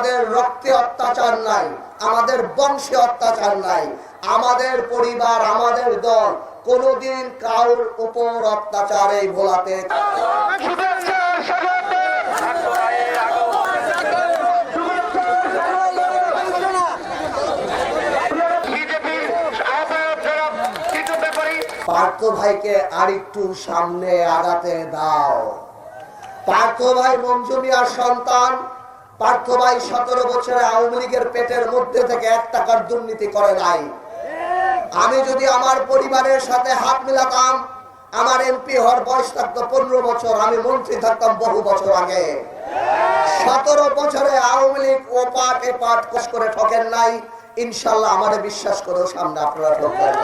আমাদের রক্তে অত্যাচার নাই, আমাদের বংশে অত্যাচার নাই, আমাদের পরিবার, আমাদের দল কোনোদিন কারোর উপর অত্যাচার ভোলাতে পার্থ ভাইকে আরেকটু সামনে আগাতে দাও। পার্থ ভাই মঞ্জু মিয়ার সন্তান পার্থ ভাই সতেরো বছরে আওয়ামী লীগের পেটের মধ্যে থেকে এক টাকার দুর্নীতি করে নাই। আমি যদি আমার পরিবারের সাথে হাত মিলাতাম, আমার এমপি হওয়ার বয়স থাকতো পনেরো বছর, আমি মন্ত্রী থাকতাম বহু বছর আগে। সতেরো বছরে আওয়ামী লীগ ও পাট এ পাট কোষ করে ঠকেন নাই, ইনশাল্লাহ আমাদের বিশ্বাস করেও সামনে আপনারা ঠকবেন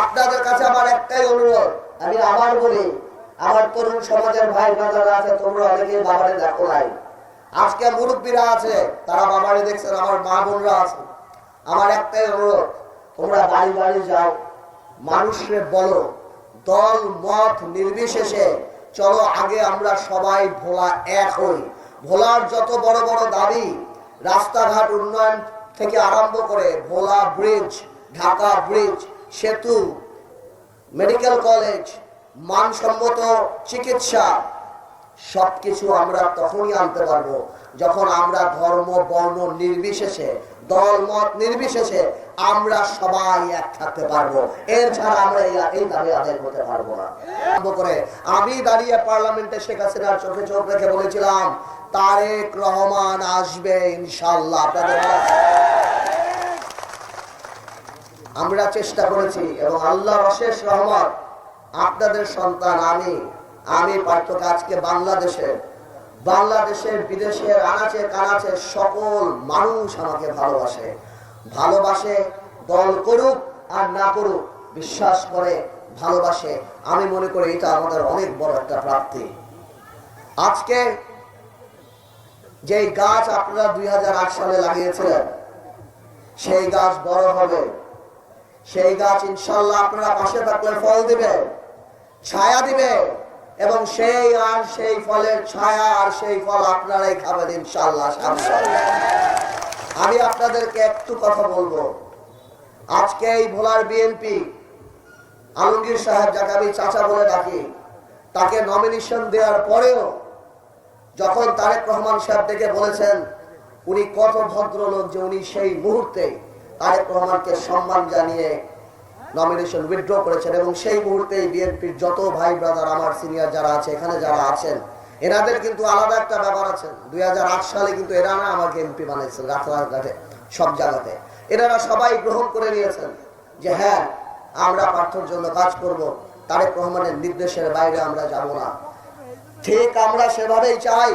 আপনাদের কাছে আমার একটাই অনুরোধ, আমি আবার বলি, আমার তরুণ সমাজের ভাই ব্রাদাররা আছে, তোমরা অনেকেই বাবারে দেখো নাই। আজকে মুরব্বীরা আছে, তারা বাবারে দেখছেন, আমার মা বোনরা আছে। আমার একটাই অনুরোধ, তোমরা বাড়ি বাড়ি যাও মানুষকে বলো, দল, মত নির্বিশেষে চলো, আগে আমরা সবাই ভোলা এক হই। ভোলার যত বড় বড় দাবি, রাস্তাঘাট উন্নয়ন থেকে আরম্ভ করে ভোলা ব্রিজ, ঢাকা ব্রিজ, সেতু, মেডিকেল কলেজ, মানসম্মত চিকিৎসা সবকিছু আমরা তখনই আনতে পারব যখন আমরা ধর্ম, বর্ণ নির্বিশেষে, দল, মত নির্বিশেষে আমরা সবাই এক থাকতে পারব। এর ছাড়া আমরা আমি দাঁড়িয়ে পার্লামেন্টে শেখ হাসিনার চোখে চোখ রেখে বলেছিলাম, তারেক রহমান আসবে ইনশাল্লাহ আমরা চেষ্টা করেছি এবং আল্লাহ অশেষ রহমত, আপনাদের সন্তান, আমি আমি পার্থক আজকে বাংলাদেশে। বাংলাদেশের, বিদেশের, আনাচে কানাচে সকল মানুষ আমাকে ভালোবাসে। ভালোবাসে, দল করুক আর না করুক, বিশ্বাস করে ভালোবাসে। আমি মনে করি এটা আমাদের অনেক বড় একটা প্রাপ্তি। আজকে যেই গাছ আপনারা দুই হাজার আট সালে লাগিয়েছিলেন, সেই গাছ বড় হবে। সেই গাছ ইনশাল্লাহ আপনারা পাশে থাকলে ফল দিবে, ছায়া দিবে। এবং সেই আর সেই ফলের ছায়া আর সেই ফল আপনারাই খাবেন ইনশাল্লাহ আমি আপনাদেরকে একটু কথা বলব। আজকে এই ভোলার বিএনপি, আলমগীর সাহেব যাকে আমি চাচা বলে ডাকি, তাকে নমিনেশন দেওয়ার পরেও যখন তারেক রহমান সাহেব ডেকে বলেছেন, উনি কত ভদ্রলোক যে উনি সেই মুহূর্তে তারেক রহমানকে সম্মান জানিয়ে নমিনেশন উইথড্র করেছেন এবং সেই মুহূর্তে বিএনপির যত ভাই ব্রাদার আমার সিনিয়র যারা আছে, এখানে যারা আছেন, এনাদের কিন্তু আলাদা একটা ব্যাপার আছে। দুই হাজার আট সালে কিন্তু এরা না আমাকে এমপি বানিয়েছেন রাতাঘাটে সব জায়গাতে। এনারা সবাই গ্রহণ করে নিয়েছেন যে হ্যাঁ আমরা পার্থর জন্য কাজ করব, তারেক রহমানের নির্দেশের বাইরে আমরা যাব না। ঠিক আমরা সেভাবেই চাই।